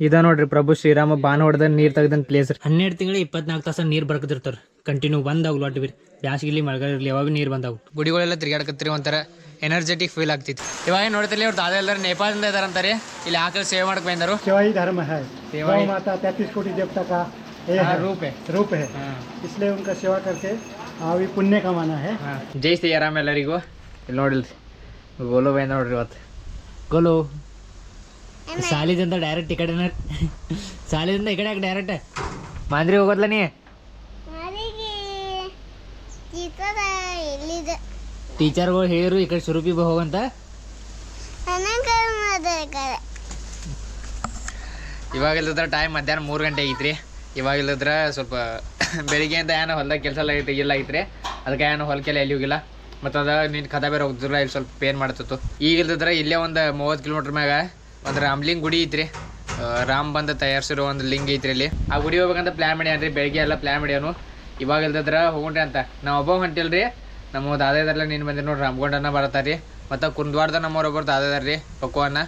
ಇದ ನೋಡ್ರಿ ಪ್ರಭು ಶ್ರೀರಾಮ ಬಾನ್ ಹೊಡೆದ ನೀರ್ ತೆಗ್ದಂತ ಪ್ಲೇಸ್ ಹನ್ನೆರಡು ತಿಂಗಳು ಇಪ್ಪತ್ನಾಲ್ಕು ತಾಸ ನೀರ್ ಬರ್ಕತಿರ್ತಾರ ಕಂಟಿನ್ಯೂ ಬಂದಾವ್ ಲೊಟ್ ಬಿರಿ ಬ್ಯಾಸಿಗಿಲಿ ಮಳೆಗಾಲ ಇರ್ಲಿ ಯಾವಾಗ ನೀರ್ ಬಂದಾವ್ ಗುಡಿಗಳೆಲ್ಲ ತಿರ್ಗಾಡಕತ್ತೀರಿ ಒಂಥರ ಎನರ್ಜೆಟಿಕ್ ಫೀಲ್ ಆಗ್ತಿತ್ತು ಇವಾಗ ನೋಡ್ತಿರ್ಲಿ ಅವ್ರು ದಾದ ಎಲ್ಲರೂ ನೇಪಾಳದಿಂದ ಇದಾರಂತಾರೆ ಇಲ್ಲಿ ಆಕಳು ಸೇವೆ ಮಾಡಕ್ ಬಂದರು सेवाई धर्म है सेवाई- गौ माता तैतीस कोटि देवता का ये है, ರೂಪೆ रूप है इसलिए उनका सेवा करके अभी पुण्य कमाना है ಜೈ ಶ್ರೀರಾಮ್ ಎಲ್ಲರಿಗೂ ಇಲ್ಲಿ ನೋಡಿಲ್ರಿ ಗೋಲು ಬೈ ನೋಡ್ರಿ ಇವತ್ತು ಗೋಲು ಸಾಲಿದಿಂದ ಡೈರೆಕ್ಟ್ ಈ ಕಡೆ ಸಾಲಿದಿಂದ ಈ ಕಡೆ ಡೈರೆಕ್ಟ್ ಮಾಂದ್ರಿ ಹೋಗೋದ್ಲ ನೀ? ಎಲ್ಲಿದೆ? ಟೀಚರ್ಗಳು ಹೇಳಿರು ಈ ಕಡೆ ಸುರುಪಿ ಹೋಗಂತ. ಇವಾಗ ಇಲ್ಲದ್ರ ಟೈಮ್ ಮಧ್ಯಾಹ್ನ ಮೂರು ಗಂಟೆ ಐತ್ರಿ ಇವಾಗ ಇಲ್ಲದ್ರ ಸ್ವಲ್ಪ ಬೆಳಿಗ್ಗೆಯಿಂದ ಏನೋ ಹೊಲ್ದಾಗ ಕೆಲಸ ಎಲ್ಲ ಐತಿ ಇಲ್ಲ ಐತ್ರಿ. ಅದಕ್ಕೆ ಏನೋ ಹೊಲಕ್ಕೆಲ್ಲ ಎಲ್ಲಿ ಹೋಗಿಲ್ಲ. ಮತ್ತು ಅದ ನಿನ್ನ ಕದ ಬೇರೆ ಹೋಗ್ತಿದ್ರ ಇಲ್ಲಿ ಸ್ವಲ್ಪ ಪೇನ್ ಮಾಡ್ತಿತ್ತು. ಈಗ ಇಲ್ದಿದ್ರೆ ಇಲ್ಲೇ ಒಂದು ಮೂವತ್ತು ಕಿಲೋಮೀಟ್ರ್ ಮ್ಯಾಗ ಒಂದು ರಾಮ್ಲಿಂಗ್ ಗುಡಿ ಐತ್ರಿ. ರಾಮ್ ಬಂದ ತಯಾರಿಸಿರೋ ಒಂದು ಲಿಂಗ ಐತ್ರಿ ಇಲ್ಲಿ ಆ ಗುಡಿ ಹೋಗ್ಬೇಕಂತ ಪ್ಲ್ಯಾನ್ ಮಾಡ್ಯಾನ್ರಿ ಬೆಳಿಗ್ಗೆ ಎಲ್ಲ ಪ್ಲಾನ್ ಮಾಡ್ಯಾನು. ಇವಾಗ ಇಲ್ದಿದ್ರ ಹೋಗ್ರಿ ಅಂತ. ನಾವು ಒಬ್ಬ ಹೊಂಟಿಲ್ರಿ, ನಮ್ಮ ದಾದಾದಲ್ಲ ನೀನು ಬಂದಿರಿ ನೋಡ್ರಿ ರಾಮಗೊಂಡನ ಬರ್ತಾರ್ರಿ ಮತ್ತು ಕುಂದ್ವಾಡ್ದ ನಮ್ಮವ್ರೊಬ್ಬರು ದಾದಾದಾರ ರೀ, ಪಕ್ವನ್ನ.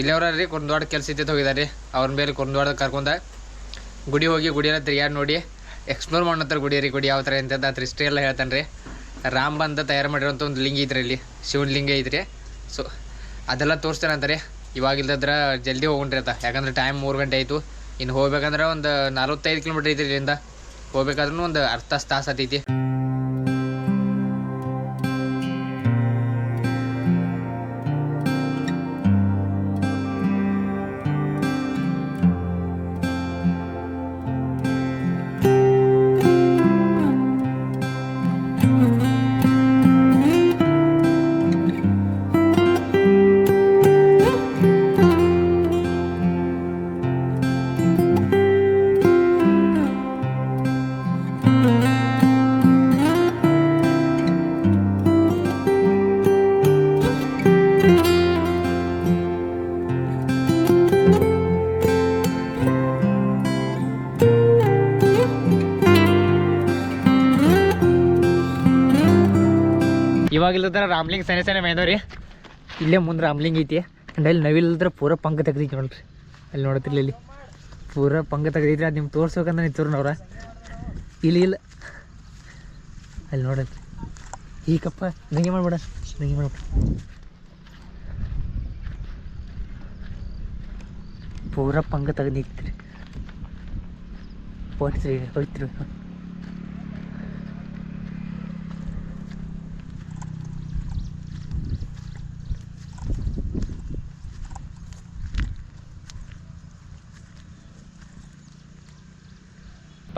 ಇಲ್ಲಿಯವ್ರ ರೀ ಕುಂದ್ವಾಡ ಕೆಲಸ ಇದ್ದಿದ್ದು ಹೋಗಿದಾರೆ ಅವ್ರನ್ನ ಬೇರೆ ಕುಂದ್ವಾಡ ಕರ್ಕೊಂಡ ಗುಡಿ ಹೋಗಿ ಗುಡಿ ಎಲ್ಲ ತಿರ್ಗಾಡಿ ನೋಡಿ. ಎಕ್ಸ್ಪ್ಲೋರ್ ಮಾಡತ್ತಾರ ಗುಡಿ ರೀ, ಗುಡಿ ಯಾವ ಥರ ಎಂಥದ್ದು ಅದ್ರ ಹಿಸ್ಟ್ರಿ ಎಲ್ಲ ಹೇಳ್ತಾನೆ ರೀ. ರಾಮ್ ಬಂದ ತಯಾರು ಮಾಡಿರೋಂಥ ಒಂದು ಲಿಂಗ ಐತ್ರಿ ಇಲ್ಲಿ ಶಿವನ ಲಿಂಗ ಐತ್ರಿ. ಸೊ ಅದೆಲ್ಲ ತೋರಿಸ್ತೇನೆ ಅಂತಾರೆ ಇವಾಗ ಇಲ್ದದ್ರ ಜಲ್ದಿ ಹೋಗ್ರಿ ಆತ ಯಾಕಂದ್ರೆ ಟೈಮ್ ಮೂರು ಗಂಟೆ ಆಯಿತು. ಇನ್ನು ಹೋಗ್ಬೇಕಂದ್ರೆ ಒಂದು ನಲ್ವತ್ತೈದು ಕಿಲೋಮೀಟ್ರ್ ಐತಿ ಇಲ್ಲಿಂದ. ಹೋಗ್ಬೇಕಾದ್ರೂ ಒಂದು ಅರ್ಧ ತಾಸು ಆತೈತಿ. ಇವಾಗ ರಾಮ್ಲಿಂಗ್ ಸೇನೆ ಸನೆ ಮೇದವ್ರಿ ಇಲ್ಲೇ ಮುಂದೆ ರಾಮ್ಲಿಂಗ್ ಐತಿ. ಅಂಡ್ ಅಲ್ಲಿ ನವಿಲ್ದ್ರೆ ಪೂರ ಪಂಕ ತೆಗ್ದೈತಿ ನೋಡ್ರಿ. ಅಲ್ಲಿ ನೋಡತ್ತಿರ್ಲಿ ಇಲ್ಲಿ. ಪೂರ ಪಂಗ ತೆಗ್ದೈತಿ ಅದು ನಿಮ್ಗೆ ತೋರ್ಸ್ಬೇಕಂತ ನಿಂತವ್ರನವ್ರ ಇಲ್ಲಿ, ಇಲ್ಲ. ಅಲ್ಲಿ ನೋಡ್ರಿ ಈ ಕಪ್ಪ, ನಂಗೆ ಮಾಡ್ಬೇಡ. ನಂಗೆ ಮಾಡ್ಬೇಡ. ಪೂರ ಪಂಕ ತೆಗ್ದೈತಿ ರೀ ಹೋಗ್ತಿರಿ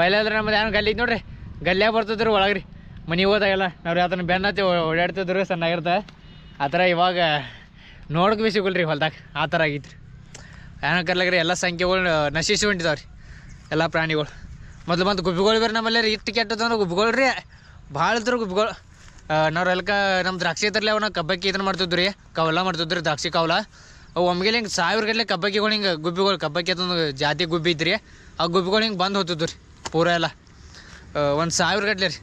ಅಂದ್ರೆ ನಮ್ದು ಏನು ಗಲ್ಲಿ ನೋಡ್ರಿ. ಗಲ್ಯಾಗ ಬರ್ತಿದ್ರು ಒಳಗ್ರಿ. ಮನೆಗೆ ಹೋದಾಗೆಲ್ಲ ನಾವು ಯಾತನ ಬೆನ್ನ ಹತ್ತಿ ಓ- ಓಡಾಡ್ತಿದ್ರು, ಸಣ್ಣಾಗಿರ್ತ. ಆ ಥರ ಇವಾಗ ನೋಡಕ್ ಭೀ ಸಿಗಲ್ರಿ ಹೊಲ್ದಾಗ. ಆ ಥರ ಆಗೈತ್ರಿ. ಏನಕ್ಕರ್ಲಾಗ್ರಿ ಎಲ್ಲ ಸಂಖ್ಯೆಗಳು ನಶಿಸಿ ಹೊಂಟಿದಾವೆ ರೀ ಎಲ್ಲ ಪ್ರಾಣಿಗಳು. ಮೊದಲು ಮತ್ತು ಗುಬ್ಬಿಗಳು ಬೇರೆ ನಮ್ಮಲ್ಲಿ ರೀ ಇಟ್ಟು ಕೆಟ್ಟದಂದ್ರೆ ಗುಬ್ಬಿಗಳು ರೀ. ಭಾಳ ಇದ್ರು ಗುಬ್ಬಿಗಳು. ನಮ್ಮ ದ್ರಾಕ್ಷಿ ಇದ್ರಲ್ಲಿ ಅವನ ಕಬ್ಬಕ್ಕಿ ಇದನ್ನ ಮಾಡ್ತಿದ್ವಿ ರೀ. ಕವಲ ಮಾಡ್ತಿದ್ರು ದ್ರಾಕ್ಷಿ ಕವಲ. ಅವು ಒಮ್ಮೆಗೆ ಹಿಂಗೆ ಸಾವಿರ ಗಟ್ಟಲೆ ಕಬ್ಬಕ್ಕಿಗಳು ಹಿಂಗೆ ಗುಬ್ಬಿಗಳು, ಕಬ್ಬಕ್ಕಿ ಅದೊಂದು ಜಾತಿ ಗುಬ್ಬಿ ಇದ್ರಿ ಆ ಗುಬ್ಬಿಗಳು ಹಿಂಗೆ ಬಂದು ಹೋಗ್ತಿದ್ವು ಪೂರ ಎಲ್ಲ. ಒಂದು ಸಾವಿರ ಗಟ್ಲೆ ರೀ.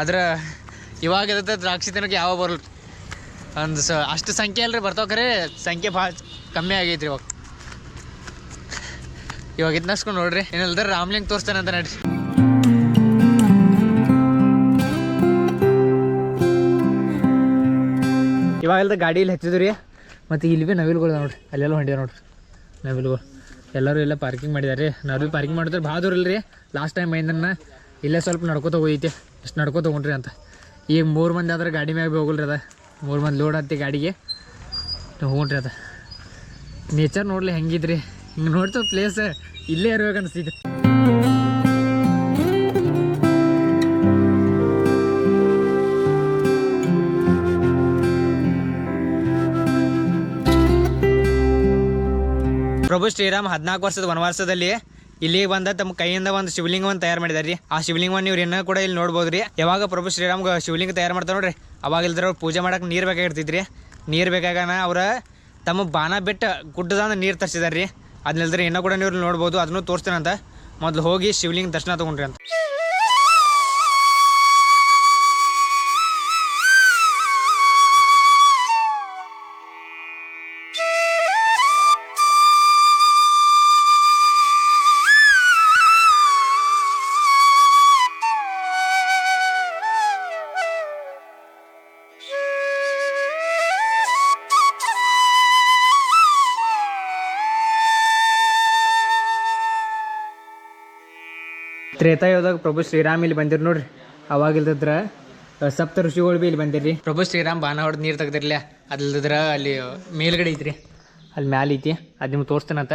ಆದ್ರೆ ಇವಾಗ ಇರುತ್ತೆ ದ್ರಾಕ್ಷಿ ತಿನ್ನೋಕೆ ಯಾವ ಬರಲ್ ಒಂದು ಸ, ಅಷ್ಟು ಸಂಖ್ಯೆ ಅಲ್ರಿ ಬರ್ತಾವ್ರೆ ಸಂಖ್ಯೆ ಭಾಳ ಕಮ್ಮಿ ಆಗೈತೆ ರೀ ಇವಾಗ. ಇವಾಗ ಇದ್ನಸ್ಕೊಂಡು ನೋಡ್ರಿ. ಏನಿಲ್ದ್ರೆ ರಾಮ್ಲಿಂಗ್ ತೋರಿಸ್ತಾನೆ ಅಂತ ನಡ್ರಿ. ಇವಾಗ ಗಾಡಿಯಲ್ಲಿ ಹಚ್ಚಿದ್ರಿ ಮತ್ತು ಇಲ್ಲಿ ಭೀ ನವಿಲ್ಗಳು ನೋಡ್ರಿ. ಅಲ್ಲೆಲ್ಲ ಹೊಂಡಿದಾವೆ ನೋಡ್ರಿ. ನವಿಲ್ಗಳು. ಎಲ್ಲರೂ ಎಲ್ಲ ಪಾರ್ಕಿಂಗ್ ಮಾಡಿದ್ದಾರೆ. ಭೀ ಪಾರ್ಕಿಂಗ್ ಮಾಡಿದ್ರೆ ಭಾಳ ದೂರ ಇಲ್ಲರಿ ಲಾಸ್ಟ್ ಟೈಮ್ ಮೈಂದನ್ನ ಇಲ್ಲೇ ಸ್ವಲ್ಪ ನಡ್ಕೋತ ಹೋಗೈತೆ. ಎಷ್ಟು ನಡ್ಕೋತ ಹೋಗ್ರಿ ಅಂತ. ಈಗ ಮೂರು ಮಂದಿ ಆದ್ರೆ ಗಾಡಿ ಮ್ಯಾಗ ಭೀ ಹೋಗಲ್ರಿ ಅದ. ಮೂರು ಮಂದಿ ಲೋಡ್ ಹತ್ತಿ ಗಾಡಿಗೆ. ಹೋಗ್ರಿ ಅದ. ನೇಚರ್ ನೋಡಲಿ ಹೆಂಗಿದ್ರಿ. ಹಿಂಗೆ ನೋಡ್ತೇವೆ ಪ್ಲೇಸ್ ಇಲ್ಲೇ ಇರ್ಬೇಕು ಅನಿಸ್ತೈತಿ ಪ್ರಭು ಶ್ರೀರಾಮ್ ಹದಿನಾಲ್ಕು ವರ್ಷದ ವನವಾಸದಲ್ಲಿ ಇಲ್ಲಿ ಬಂದ ತಮ್ಮ ಕೈಯಿಂದ ಒಂದು ಶಿವಲಿಂಗವನ್ನು ತಯಾರು ಮಾಡಿದಾರೆ ರೀ ಆ ಶಿವಲಿಂಗವನ್ನು ನೀವು ಇನ್ನೂ ಕೂಡ ಇಲ್ಲಿ ನೋಡ್ಬೋದು ಯಾವಾಗ ಪ್ರಭು ಶ್ರೀರಾಮ್ ಶಿವಲಿಂಗ ತಯಾರು ಮಾಡ್ತಾರೆ ನೋಡ್ರಿ. ಅವಾಗ ಇಲ್ದ್ರ ಅವ್ರು ಪೂಜೆ ಮಾಡಕ್ಕೆ ನೀರು ಬೇಕಾಗಿರ್ತೈತ್ರಿ ನೀರು ಬೇಕಾಗನ ಅವ್ರ ತಮ್ಮ ಬಾಣ ಬಿಟ್ಟು ಗುಡ್ಡದ ನೀರು ತರಿಸಿದಾರೆ ರೀ ಅದನ್ನಿಲ್ದ್ರೆ ಇನ್ನೂ ಕೂಡ ನೀವು ನೋಡ್ಬೋದು. ಅದನ್ನು ಅಂತ ಮೊದಲು ಹೋಗಿ ಶಿವಲಿಂಗ ದರ್ಶನ ತೊಗೊಂಡ್ರಿ ಅಂತ. ತ್ರೇತಾಯುಗದಾಗ ಪ್ರಭು ಶ್ರೀರಾಮ್ ಇಲ್ಲಿ ಬಂದಿರ್ ನೋಡ್ರಿ. ಅವಾಗ ಇಲ್ದಿದ್ರ ಅಹ್, ಸಪ್ತ ಋಷಿಗಳು ಭೀ ಇಲ್ಲಿ ಬಂದಿರ್ರಿ. ಪ್ರಭು ಶ್ರೀರಾಮ್ ಬಾನ ಹೊಡೆದು ನೀರು ತೆಗ್ದಿರ್ಲ. ಅದಿಲ್ದಿದ್ರ ಅಲ್ಲಿ ಮೇಲ್ಗಡೆ ಐತ್ರಿ. ಅಲ್ಲಿ ಮ್ಯಾಲ ಐತಿ. ಅದು ನಿಮ್ಗೆ ತೋರಿಸ್ತೇನಂತ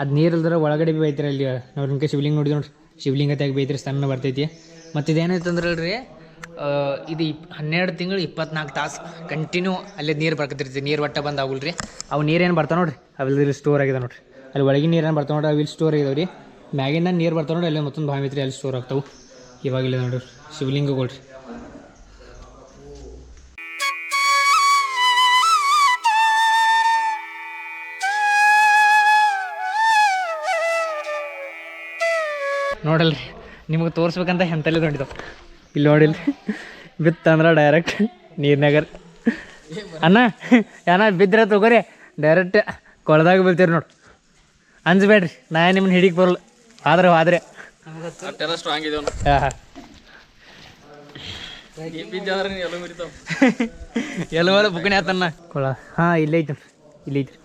ಅದು ನೀರು ಇಲ್ದ್ರ ಒಳಗಡೆ ಭೀ ಬೈತ್ರಿ ಅಲ್ಲಿ. ನೋಡ್ರಿ ಶಿವಲಿಂಗ ನೋಡಿದ್ರಿ ನೋಡ್ರಿ. ಶಿವಲಿಂಗ ತೆಗ್ ಬೈತ್ರಿ ಸ್ತನ ಬರ್ತೈತಿ. ಮತ್ತು ಇದೇನೈತಂದ್ರಲ್ರಿ ಇದು ಇಪ್ ಹನ್ನೆರಡು ತಿಂಗಳು ಇಪ್ಪತ್ನಾಲ್ಕು ತಾಸು ಕಂಟಿನ್ಯೂ ಅಲ್ಲಿ ನೀರು ಬರ್ಕತಿರ್ತೀವಿ ನೀರು ಒಟ್ಟ ಬಂದು ಆಗುಲ್ರಿ. ಅವು ನೀರೇನು ಬರ್ತಾವೆ ನೋಡ್ರಿ? ಅವೆಲ್ಲ ಸ್ಟೋರ್ ಆಗಿದೆ ನೋಡ್ರಿ. ಅಲ್ಲಿ ಒಳಗಿನ ನೀರೇನು ಬರ್ತಾವೆ ನೋಡ್ರಿ? ಅವು ಇಲ್ಲಿ ಸ್ಟೋರ್ ಆಗಿದಾವೆ ರೀ. ಮ್ಯಾಗಿಂದ ನೀರು ಬರ್ತಾವೆ ನೋಡಿ ಅಲ್ಲಿ ಮತ್ತೊಂದು ಬಾವಿ ಐತ್ರಿ ಅಲ್ಲಿ ಸ್ಟೋರ್ ಆಗ್ತಾವೆ ಇವಾಗಿಲ್ಲ ನೋಡ್ರಿ ಶಿವಲಿಂಗಗಳು ರೀ ನೋಡಲ್ರಿ, ನಿಮಗೆ ತೋರಿಸ್ಬೇಕಂತ ಎಂತಲ್ಲಿ ನೋಡಿದವು ಇಲ್ಲಿ ನೋಡಿಲ್ರಿ ಬಿತ್ತಂದ್ರೆ ಡೈರೆಕ್ಟ್ ನೀರಿನಾಗರ್ ಅಣ್ಣ ಏನ ಬಿದ್ದರೆ ತಗೋರಿ ಡೈರೆಕ್ಟ್ ಕೊಳದಾಗ ಬೀಳ್ತೀರಿ ನೋಡಿ. ಅಂಜಬೇಡ್ರಿ ನಾ ನಿಮ್ಮನ್ನ ಹಿಡಿಗೆ ಬರಲ್ಲ. ಆದ್ರೆ ಆದ್ರೆ. ಅಷ್ಟೆಲ್ಲ ಸ್ಟ್ರಾಂಗ್ ಇದೆ ಹಾಂ. ಹಾಂ ಬಿದ್ದಾದ್ರೆ ಎಲ್ಲ ಮುರಿತಾವ? ಎಲ್ಲವಲ್ಲ ಬುಕ್ಕಣಿ ಆತನ್ನ ಕೊಳ. ಹಾ ಇಲ್ಲೇ ಐತೆ. ಇಲ್ಲ ಐತ್ರಿ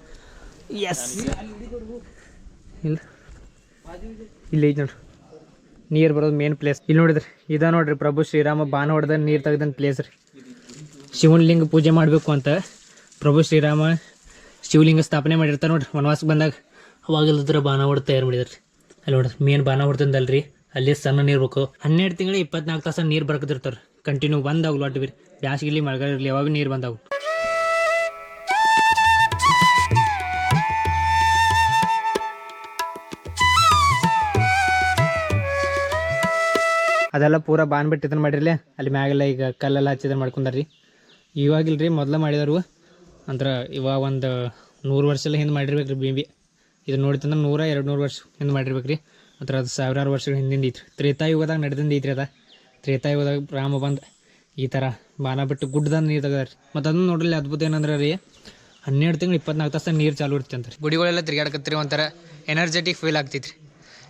ಎಸ್ ಇಲ್ಲ. ಇಲ್ಲೇ ಐತೆ ನೋಡ್ರಿ ನೀರು ಬರೋದು ಮೇನ್ ಪ್ಲೇಸ್ ಇಲ್ಲಿ ನೋಡಿದ್ರಿ ಇದ ನೋಡ್ರಿ ಪ್ರಭು ಶ್ರೀರಾಮ ಬಾಣ ಹೊಡೆದ ನೀರು ತೆಗ್ದಂಥ ಪ್ಲೇಸ್ ರೀ. ಶಿವನ ಲಿಂಗ ಪೂಜೆ ಮಾಡಬೇಕು ಅಂತ ಪ್ರಭು ಶ್ರೀರಾಮ ಶಿವಲಿಂಗ ಸ್ಥಾಪನೆ ಮಾಡಿರ್ತಾರೆ ನೋಡ್ರಿ ವನವಾಸಕ್ಕೆ ಬಂದಾಗ. ಅವಾಗಲ್ದ್ರ ಬಾಣ ಹೊಡೆದು ತಯಾರು ಮಾಡಿದಾರೆ. ಅಲ್ಲಿ ನೋಡ್ರಿ, ಮೇನ್ ಬಾನ ಹೊಡ್ತಂದಲ್ರಿ ಅಲ್ಲಿ ಸಣ್ಣ ನೀರು ಬೇಕು. ಹನ್ನೆರಡು ತಿಂಗಳು ಇಪ್ಪತ್ನಾಲ್ಕು ತಾಸ ನೀರು ಬರ್ಕದಿರ್ತಾರೆ ಕಂಟಿನ್ಯೂ ಬಂದಾಗ ಲೊಟ್ಟಿ ಬೀರಿ ಇಲ್ಲಿ ಮಳೆಗಾಲ ಇರಲಿ ಯಾವಾಗ ನೀರು ಬಂದಾವು. ಅದೆಲ್ಲ ಪೂರ ಬಾನ್ ಬಿಟ್ಟಿದನ್ ಮಾಡಿರಲಿ. ಅಲ್ಲಿ ಮ್ಯಾಗೆಲ್ಲ ಈಗ ಕಲ್ಲೆಲ್ಲ ಹಚ್ಚಿದ್ರೆ ಮಾಡ್ಕೊಂಡಾರ್ರಿ. ಇವಾಗಿಲ್ರಿ ಮೊದಲ ಮಾಡಿದವರು ಅಂದ್ರೆ ಇವಾಗ ಒಂದು ನೂರು ವರ್ಷ ಹಿಂದೆ ಮಾಡಿರ್ಬೇಕು ರೀ ಬಿ ಬಿ ಇದು ನೋಡಿತಂದ್ರೆ ನೂರ ಎರಡು ನೂರು ವರ್ಷ ಹಿಂದೆ ಮಾಡಿರ್ಬೇಕು ರೀ ಅಂದ್ರೆ ಅದು ಸಾವಿರಾರು ವರ್ಷಗಳ ಹಿಂದಿಂದ ಐತ್ರಿ. ತ್ರೇತಾಯುಗದಾಗ ನಡೆದಿಂದ ಐತ್ರಿ ಅದ ತ್ರೇತಾಯುಗದಾಗ ರಾಮ ಬಂದು. ಈ ಥರ ಬಾಣ ಬಿಟ್ಟು ಗುಡ್ಡದ ನೀರು ತೆಗ್ದಾರ. ಮತ್ತು ಅದನ್ನು ನೋಡಲಿ ಅದ್ಭುತ ಏನಂದ್ರೆ ರೀ, ಹನ್ನೆರಡು ತಿಂಗಳು ಇಪ್ಪತ್ನಾಲ್ಕು ತಾಸ ನೀರು ಚಾಲು ಇರ್ತೈತೆ ಅಂತ ರೀ ಗುಡಿಗಳೆಲ್ಲ ತಿರ್ಗಾಡಕತ್ರಿ ಒಂಥರ ಎನರ್ಜೆಟಿಕ್ ಫೀಲ್ ಆಗ್ತೈತ್ರಿ.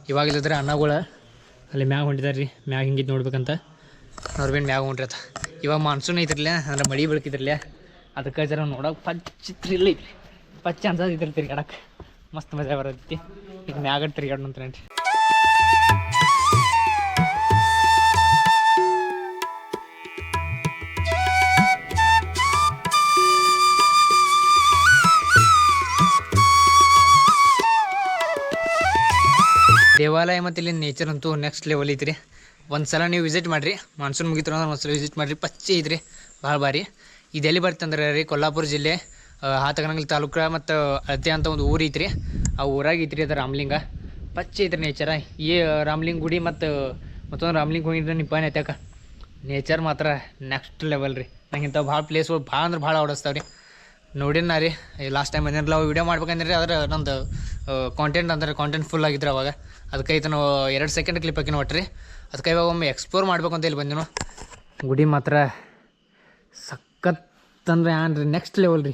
ಇವಾಗಿಲ್ಲದ್ರೆ ಅನ್ನಗಳು ಅಲ್ಲಿ ಮ್ಯಾಗ ಹೊಂಟಿದಾರೆ ರೀ ಮ್ಯಾಗ ಹಿಂಗಿದ್ದು ನೋಡ್ಬೇಕಂತ. ನೋಡ್ಬೇಕು ಮ್ಯಾಗ ಹೊಂಟ್ರತ ಇವಾಗ ಮಾನ್ಸೂನ್ ಐತಿರ್ಲ ಅಂದ್ರೆ ಮಳಿ ಬೆಳಕಿದ್ರಲ್ಲ ಅದಕ್ಕೆ ಜರ ನೋಡೋಕೆ ಪಚ್ಚ ಇಲ್ಲ ಪಚ್ಚ ಇದ್ರಿ ತಿರ್ಗಾಡಕ್ಕೆ ಮಸ್ತ್ ಮಜಾ ಬರತ್ತೈತಿ ಈಗ ಮ್ಯಾಗ ತಿರ್ಗಾಡ್ ಅಂತ ದೇವಾಲಯ ಮತ್ತು ಇಲ್ಲಿ ನೇಚರ್ ಅಂತೂ ನೆಕ್ಸ್ಟ್ ಲೆವೆಲ್ ಐತ್ರಿ. ಒಂದು ಸಲ ನೀವು ವಿಸಿಟ್ ಮಾಡಿರಿ. ಮಾನ್ಸೂನ್ ಮುಗಿತು ಅಂದ್ರೆ ವಿಸಿಟ್ ಮಾಡಿರಿ. ಪಚ್ಚೆ ಐತ್ರಿ. ಭಾಳ ಭಾರಿ. ಇದೆಲ್ಲಿ ಬರ್ತಂದ್ರೆ ರೀ? ಕೊಲ್ಲಾಪುರ ಜಿಲ್ಲೆ ಆ, ತಾಲೂಕ ಮತ್ತು ಅಳತೆ ಅಂತ ಒಂದು ಊರು ಐತ್ರಿ. ಆ ಊರಾಗ ಐತ್ರಿ ಅದು ರಾಮಲಿಂಗ. ಪಚ್ಚೆ ಐತ್ರಿ ನೇಚರ. ಈ ರಾಮಲಿಂಗ ಗುಡಿ ಮತ್ತು ಮತ್ತೊಂದು ರಾಮಲಿಂಗ ಹೋಗಿದ್ರೆ ನಿಪ್ಪಾನೆ ಐತೆ ನೇಚರ್ ಮಾತ್ರ ನೆಕ್ಸ್ಟ್ ಲೆವೆಲ್ ರೀ. ನಂಗೆ ಇಂಥವು ಭಾಳ ಪ್ಲೇಸ್ಗಳು ಭಾಳ ಅಂದ್ರೆ ಭಾಳ ಆಡಿಸ್ತಾವೆ ರೀ ನೋಡಿನ ರೀ ಲಾಸ್ಟ್ ಟೈಮ್ ಅವು ವಿಡಿಯೋ ಮಾಡ್ಬೇಕಂದ್ರೆ ಅದ್ರ ನಂದು ಕಾಂಟೆಂಟ್ ಅಂದ್ರೆ ಕಾಂಟೆಂಟ್ ಫುಲ್ ಆಗಿದ್ರು ಅವಾಗ. ಅದಕ್ಕೆ ಐತೆ ನಾವು ಎರಡು ಸೆಕೆಂಡ್ ಕ್ಲಿಪ್ ಹಾಕಿನ ಒಟ್ರಿ. ಅದಕ್ಕೆ ಇವಾಗ ಒಮ್ಮೆ ಎಕ್ಸ್ಪ್ಲೋರ್ ಮಾಡ್ಬೇಕು ಅಂತ ಇಲ್ಲಿ ಬಂದಿನು. ಗುಡಿ ಮಾತ್ರ ಸಖತ್ ಅಂದ್ರೆ ಏನ್ ರೀ ನೆಕ್ಸ್ಟ್ ಲೆವೆಲ್ ರೀ.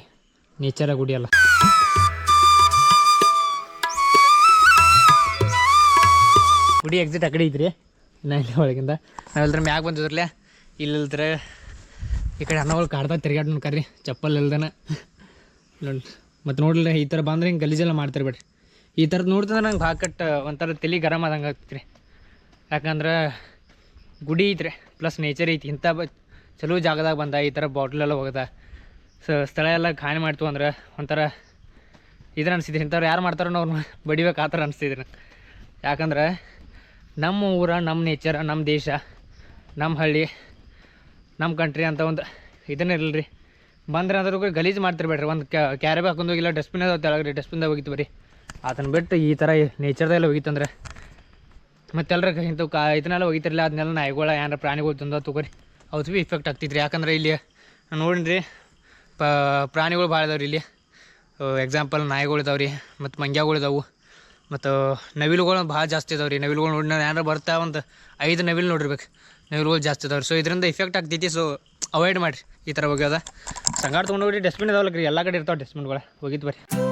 ನೇಚರ ಗುಡಿಯಲ್ಲ ಗುಡಿ ಎಕ್ಸಿಟ್ ಆ ಕಡೆ ಇದ್ರಿ? ಇನ್ನ ಇಲ್ಲಿ ಒಳಗಿಂದ. ನಾವೆಲ್ಲರ ಮ್ಯಾಗ ಬಂದಿದ್ರಲ್ಲೇ? ಇಲ್ಲಿಲ್ದ್ರೆ ಈ ಕಡೆ ಅನ್ನಗಳು ಕಾಡ್ದಾಗ ತಿರ್ಗಾಡ್ ನೋಡ್ಕರ್ರಿ ಚಪ್ಪಲ್ ಇಲ್ದನ. ಮತ್ತು ನೋಡ್ಲಿ ಈ ಥರ ಬಂದ್ರೆ ಹಿಂಗೆ ಗಲೀಜೆಲ್ಲ ಮಾಡ್ತಾರೆ ಬಿಡ್ರಿ. ಈ ಥರದ್ದು ನೋಡ್ತಂದ್ರೆ ನಂಗೆ ಭಾಳ ಕಟ್ಟ ಒಂಥರ ತಲೆ ಗರಮ್ ಆದಂಗೆ ಆಗ್ತೈತ್ರಿ. ಯಾಕಂದ್ರೆ ಗುಡಿ ಐತ್ರಿ, ಪ್ಲಸ್ ನೇಚರ್ ಐತಿ. ಇಂಥ ಚಲೋ ಜಾಗದಾಗ ಬಂದ ಈ ಥರ ಬಾಟ್ಲೆಲ್ಲ ಹೋಗದ ಸ ಸ್ಥಳ ಎಲ್ಲ ಖಾಲಿ ಮಾಡ್ತು ಅಂದ್ರೆ ಒಂಥರ ಇದನ್ನ ಅನಿಸಿದ್ರಿ ಇಂಥವ್ರು ಯಾರು ಮಾಡ್ತಾರೋ ಅವ್ರನ್ನ ಬಡಿಬೇಕು ಆ ಥರ ಅನಿಸ್ತಿದ್ರು ಯಾಕಂದ್ರೆ ನಮ್ಮ ಊರ, ನಮ್ಮ ನೇಚರ್ ನಮ್ಮ ದೇಶ, ನಮ್ಮ ಹಳ್ಳಿ, ನಮ್ಮ ಕಂಟ್ರಿ ಅಂತ ಒಂದು ಇದನ್ನ ರೀ ಬಂದ್ರೆ ಅಂದ್ರೂ ಗಲೀಜು ಮಾಡ್ತಿರ್ಬೇಡ್ರಿ. ಒಂದು ಕ್ಯಾರೆ ಹಾಕೊಂಡು ಹೋಗಿಲ್ಲ ಡಸ್ಟ್ಬಿನ್ ತೆಳಗ್ರಿ ಡಸ್ಟ್ಬಿನ್ದಾಗ ಹೋಗಿತ್ತು ಬರೀ. ಅದನ್ನ ಬಿಟ್ಟು ಈ ಥರ ನೇಚರ್ದೆಲ್ಲ ಹೋಗಿತ್ತಂದ್ರೆ ಮತ್ತೆಲ್ಲರ ಇಂಥವು ಕಾ, ಇದನ್ನೆಲ್ಲ ಹೋಗಿತಿರಲಿಲ್ಲ ಅದನ್ನೆಲ್ಲ ನಾಯಿಗಳ ಏನಾರ ಪ್ರಾಣಿಗಳು ತಂದ ತಗೋರಿ. ಅವ್ದು ಭೀ ಇಫೆಕ್ಟ್ ಆಗ್ತಿದ್ರಿ ಯಾಕಂದ್ರೆ ಇಲ್ಲಿ ನೋಡಿರಿ ಪ, ಪ್ರಾಣಿಗಳು ಭಾಳ ಇದಾವ್ರಿ ಇಲ್ಲಿ. ಎಕ್ಸಾಂಪಲ್ ನಾಯಿಗಳು ಇದಾವೆ ರೀ ಮತ್ತು ಮಂಗ್ಯಾಗಳು ಇದಾವೆ ಮತ್ತು ನವಿಲುಗಳು ಭಾಳ ಜಾಸ್ತಿ ಇದಾವೆ ನವಿಲುಗಳು ನೋಡಿ ಏನಾರ ಬರ್ತಾ ಒಂದು ಐದು ನವಿಲು ನೋಡಿರ್ಬೇಕು. ನವಿಲುಗಳು ಜಾಸ್ತಿ ಇದಾವೆ ಸೊ ಇದರಿಂದ ಇಫೆಕ್ಟ್ ಆಗ್ತೈತಿ. ಸೊ ಅವಾಯ್ಡ್ ಮಾಡಿರಿ ಈ ಥರ ಹೋಗ್ಯದ ಸಂಗಾಟ ತೊಗೊಂಡು ಹೋಗ್ರಿ ಡಸ್ಟ್ಬಿನ್ ಇದಾವಲ್ಲ ರೀ ಎಲ್ಲ ಕಡೆ ಇರ್ತಾವೆ ಡಸ್ಟ್ಬಿನ್ಗಳು ಹೋಗಿದ್ದು ಬರ್ರಿ.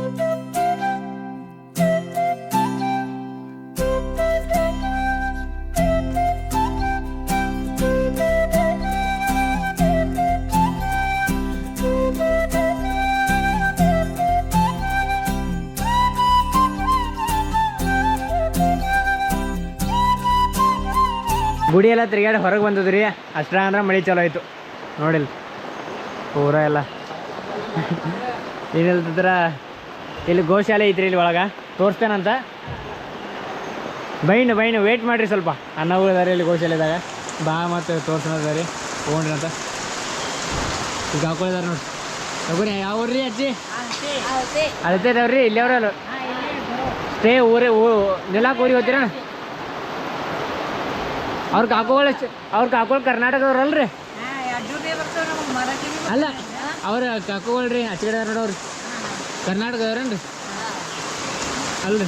ಗುಡಿ ಎಲ್ಲ ತಿರುಗಾಡಿ ಹೊರಗೆ ಬಂದದ್ರಿ ಅಷ್ಟ ಅಂದ್ರೆ ಮಳೆ ಚಲೋ ಆಯಿತು. ನೋಡಿಲ್ಲ ಪೂರ ಎಲ್ಲ. ಏನಿಲ್ತದ್ರ ಇಲ್ಲಿ ಗೋಶಾಲೆ ಐತ್ರಿ ಇಲ್ಲಿ ಒಳಗೆ. ತೋರಿಸ್ತೇನಂತ? ಬೈನು ಬೈನ್ ವೇಟ್ ಮಾಡಿರಿ ಸ್ವಲ್ಪ. ಅನ್ನಗಳು ಇದಾರೆ ಇಲ್ಲಿ ಗೋಶಾಲೆದಾಗ. ಬಾ ಮತ್ತು ತೋರ್ಸೋಣ ರೀ ತೊಗೊಂಡ್ರಿ ಅಂತ. ಈಗ ಹಾಕೊಂಡಿದಾರೆ ನೋಡಿ. ತಗೋರಿ ಯಾವ ಊರ್ರಿ ಅಜ್ಜಿ? ಇದಾವ್ರಿ ಇಲ್ಲಿ ಅವ್ರಲ್ಲ ಸ್ಟೇ ಊರೇ ಊ ನೆಲಕ್ಕೆ ಊರಿಗೆ ಹೋಗ್ತೀರ? ಅವ್ರ ಕಾಕುಗಳು ಅವ್ರ ಕಾಕುಗಳು ಕರ್ನಾಟಕದವ್ರು ಅಲ್ರಿ ಅಲ್ಲ ಅವ್ರ ಕಾಕುಗಳು ರೀ ಆಚೆ ಕಡೆ ರೀ ಕರ್ನಾಟಕದವ್ರೇನ್ರಿ ಅಲ್ರಿ.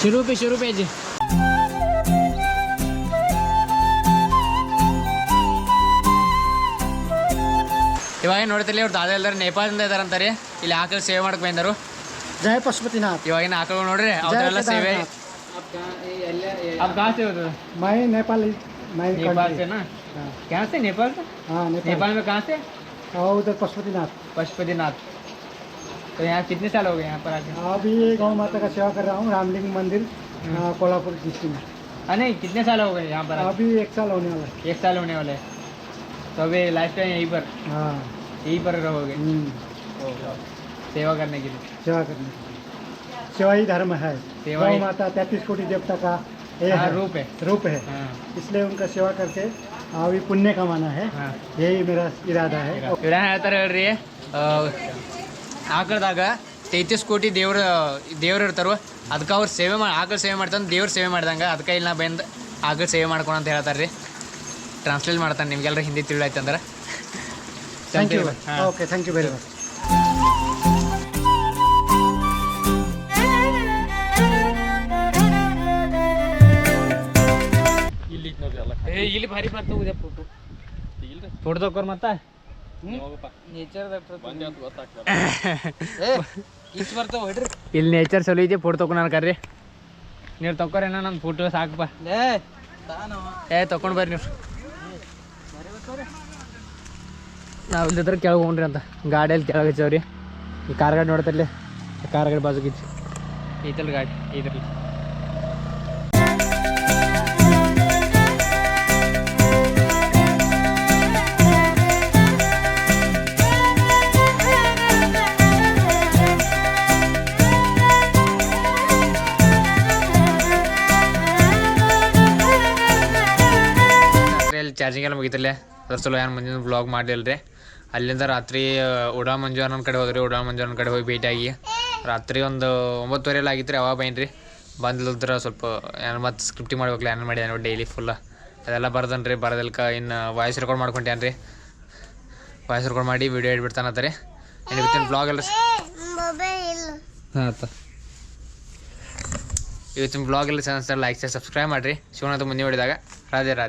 ಶಿರೂಪಿ ಶಿರೂಪಿ ಅಜ್ಜಿ. ಇವಾಗ ನೋಡ್ತಿರ್ಲಿ ಅವ್ರ ದಾದ ಎಲ್ಲರೂ ನೇಪಾಳದಿಂದ ಇದಾರಂತಾರೆ ಇಲ್ಲಿ ಆಕಳು ಸೇವೆ ಮಾಡಕ್ ಬಂದರು ಜಯ ಪಶುಪತಿನಾಥ್. ಇವಾಗಿನ ಆಕಳು ನೋಡ್ರಿ ಅವರೆಲ್ಲ ಸೇವೆ अब कहाँ से हो तुम? मैं नेपाल मैं नेपाल से ना? हाँ, क्या से? नेपाल से? हाँ नेपाल। नेपाल में कहाँ से? और उधर पशुपतिनाथ। पशुपतिनाथ। तो यहाँ कितने साल हो गए यहाँ पर आके? अभी गौ माता का सेवा कर रहा हूँ रामलिंग मंदिर हाँ, कोल्हापुर डिस्ट्रिक्ट में। हाँ नहीं कितने साल हो गए यहाँ पर अभी एक साल होने वाला है। एक साल होने वाले हैं। तो अभी लाइफ टाइम यहीं पर? हाँ। यहीं पर रहोगे? हम्म, सेवा करने के लिए। सेवा करने के लिए। सेवा ही धर्म है सेवा गौ ही- माता तैतीस कोटि देवता का ये हाँ, है, रूप है रूप है हाँ इसलिए उनका सेवा करके अभी पुण्य कमाना है हाँ यही मेरा इरादा है ಇವ್ರ ಹೇಳ್ತಾರೆ ಹೇಳ್ರಿ ಆ, ಆಕಳದಾಗ ತೈತೀಸ್ ಕೋಟಿ ದೇವ್ರ ದೇವ್ರು ಇರ್ತಾರೋ ಅದಕ್ಕೆ ಅವ್ರು ಸೇವೆ ಮಾಡಿ ಆಕಳ ಸೇವೆ ಮಾಡ್ತಾನೆ ದೇವ್ರ ಸೇವೆ ಮಾಡ್ದಂಗೆ ಅದಕ್ಕೆ ಇಲ್ಲಿ ನಾ ಬಂದು ಆಕಳ ಸೇವೆ ಮಾಡ್ಕೊಳ ಅಂತ ಹೇಳ್ತಾರೆ ರೀ ಟ್ರಾನ್ಸ್ಲೇಟ್ ಮಾಡ್ತಾನೆ ನಿಮ್ಗೆಲ್ಲರ ಹಿಂದಿ ತಿಳಿದಾಯ್ತಂದ್ರೆ थैंक यू ಹಾಂ ओके थैंक यू वेरी ಏ ಇಲ್ಲಿ ಭಾರಿ ಬರ್ತಾವ ಫೋಟೋ ಇಲ್ರಿ. ಫೋಟೋ ತಗೋರ್ ಮತ್ತ? ಇಲ್ಲಿ ನೇಚರ್ ಚಲೋ ಐತಿ ಫೋಟೋ ತಗೊಂಡ್ ಕರ್ರಿ ನೀವು ಏನ ನನ್ನ ಫೋಟೋ ಸಾಕಪ್ಪ. ಏ ತಕೊಂಡ್ ಬರ್ರಿ ನೀವು. ನಾವು ಇಲ್ಲಿದ್ರೆ ಕೆಳಗೆ ಹೋಗ್ರಿ ಅಂತ. ಗಾಡಿಯಲ್ಲಿ ಕೆಳಗೆ ಹಚ್ಚವ್ರಿ. ಈ ಕಾರ್ ಗಾಡಿ ನೋಡ್ತಿರ್ಲಿ. ಕಾರ್ ಗಾಡಿ ಬಾಜುಗಿತ್ತು ಐತಲ್ ಗಾಡಿ ಐತ್ರಲ್ಲಿ ರಾತ್ರಿ ಅಲ್ಲಿ ಚಾರ್ಜಿಂಗ್ ಎಲ್ಲ ಮುಗಿತಲ್ಲೇ? ಅದ್ರ ಸಲ ಏನು ಮುಂದಿನ ಬ್ಲಾಗ್ ಮಾಡಲಿಲ್ಲ ರೀ ಅಲ್ಲಿಂದ ರಾತ್ರಿ ಉಡಾ ಮಂಜು ಅನ್ನೋ ಕಡೆ ಹೋದ್ರಿ. ಉಡಾ ಮಂಜು ಕಡೆ ಹೋಗಿ ಭೇಟಿಯಾಗಿ ರಾತ್ರಿ ಒಂದು ಒಂಬತ್ತುವರೆ ಎಲ್ಲ ಆಗಿತ್ತು ರೀ ಅವಾಗ ಬೈನ್ರಿ ಬಂದಿಲ್ದ್ರೆ ಸ್ವಲ್ಪ ಏನು ಮತ್ತೆ ಸ್ಕ್ರಿಪ್ಟಿಂಗ್ ಮಾಡ್ಬೇಕಲ್ಲ ಏನು ಮಾಡಿ ಡೈಲಿ ಫುಲ್ ಅದೆಲ್ಲ ಬರ್ದನ್ ರೀ ಬರೋದಲ್ಕ ಇನ್ನು ವಾಯ್ಸ್ ರೆಕಾರ್ಡ್ ಮಾಡ್ಕೊಂಡ್ಯಾನ ರೀ ವಾಯ್ಸ್ ರೆಕಾರ್ಡ್ ಮಾಡಿ ವಿಡಿಯೋ ಅಂತ ರೀ ಏನು ಇವತ್ತಿನ ಬ್ಲಾಗ್ ಎಲ್ಲ ಹಾಂ ಆತ ಇವತ್ತಿನ ಬ್ಲಾಗ್ ಎಲ್ಲ ಚೆನ್ನಾಗಿ ಲೈಕ್ ಸಬ್ಸ್ಕ್ರೈಬ್ ಮಾಡಿರಿ. ಶಿವನಾಥ ಮುಂದೆ ಹೊಡಿದಾಗ ರಾಧೆ ರಾಧೆ.